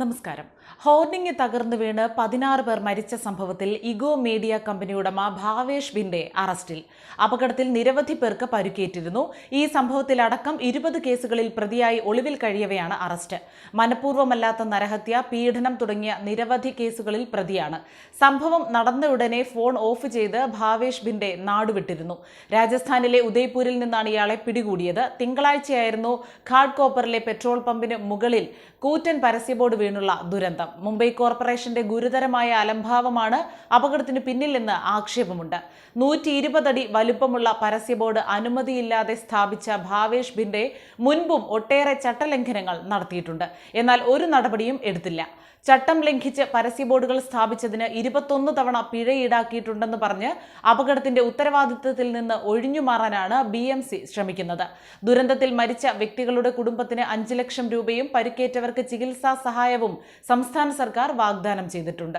നമസ്കാരം. ഹോർഡിംഗ് തകർന്നു വീണ് പതിനാറ് പേർ മരിച്ച സംഭവത്തിൽ ഇഗോ മീഡിയ കമ്പനി ഉടമ ഭാവേഷ് ബിന്റെ അറസ്റ്റിൽ. അപകടത്തിൽ നിരവധി പേർക്ക് പരുക്കേറ്റിരുന്നു. ഈ സംഭവത്തിലടക്കം ഇരുപത് കേസുകളിൽ പ്രതിയായി ഒളിവിൽ കഴിയവെയാണ് അറസ്റ്റ്. മനഃപൂർവമല്ലാത്ത നരഹത്യ പീഡനം തുടങ്ങിയ നിരവധി കേസുകളിൽ പ്രതിയാണ്. സംഭവം നടന്ന ഉടനെ ഫോൺ ഓഫ് ചെയ്ത് ഭാവേഷ് ബിന്റെ നാടുവിട്ടിരുന്നു. രാജസ്ഥാനിലെ ഉദയ്പൂരിൽ നിന്നാണ് ഇയാളെ പിടികൂടിയത്. തിങ്കളാഴ്ചയായിരുന്നു ഖാഡ്കോപ്പറിലെ കോപ്പറിലെ പെട്രോൾ പമ്പിന് മുകളിൽ കൂറ്റൻ പരസ്യ ബോർഡ് വീണുള്ള ദുരന്തം. മുംബൈ കോർപ്പറേഷന്റെ ഗുരുതരമായ അലംഭാവമാണ് അപകടത്തിന് പിന്നിലെന്ന് ആക്ഷേപമുണ്ട്. നൂറ്റി ഇരുപതടി വലുപ്പമുള്ള പരസ്യ ബോർഡ് അനുമതിയില്ലാതെ സ്ഥാപിച്ച ഭാവേഷ് ബിന്റെ മുൻപും ഒട്ടേറെ ചട്ടലംഘനങ്ങൾ നടത്തിയിട്ടുണ്ട്. എന്നാൽ ഒരു നടപടിയും എടുത്തില്ല. ചട്ടം ലംഘിച്ച് പരസ്യ ബോർഡുകൾ സ്ഥാപിച്ചതിന് ഇരുപത്തൊന്ന് തവണ പിഴ ഈടാക്കിയിട്ടുണ്ടെന്ന് പറഞ്ഞ് അപകടത്തിന്റെ ഉത്തരവാദിത്തത്തിൽ നിന്ന് ഒഴിഞ്ഞുമാറാനാണ് ബി എം സി ശ്രമിക്കുന്നത്. ദുരന്തത്തിൽ മരിച്ച വ്യക്തികളുടെ കുടുംബത്തിന് അഞ്ച് ലക്ഷം രൂപയും പരിക്കേറ്റവർക്ക് ചികിത്സാ സഹായവും സംസ്ഥാന സർക്കാർ വാഗ്ദാനം ചെയ്തിട്ടുണ്ട്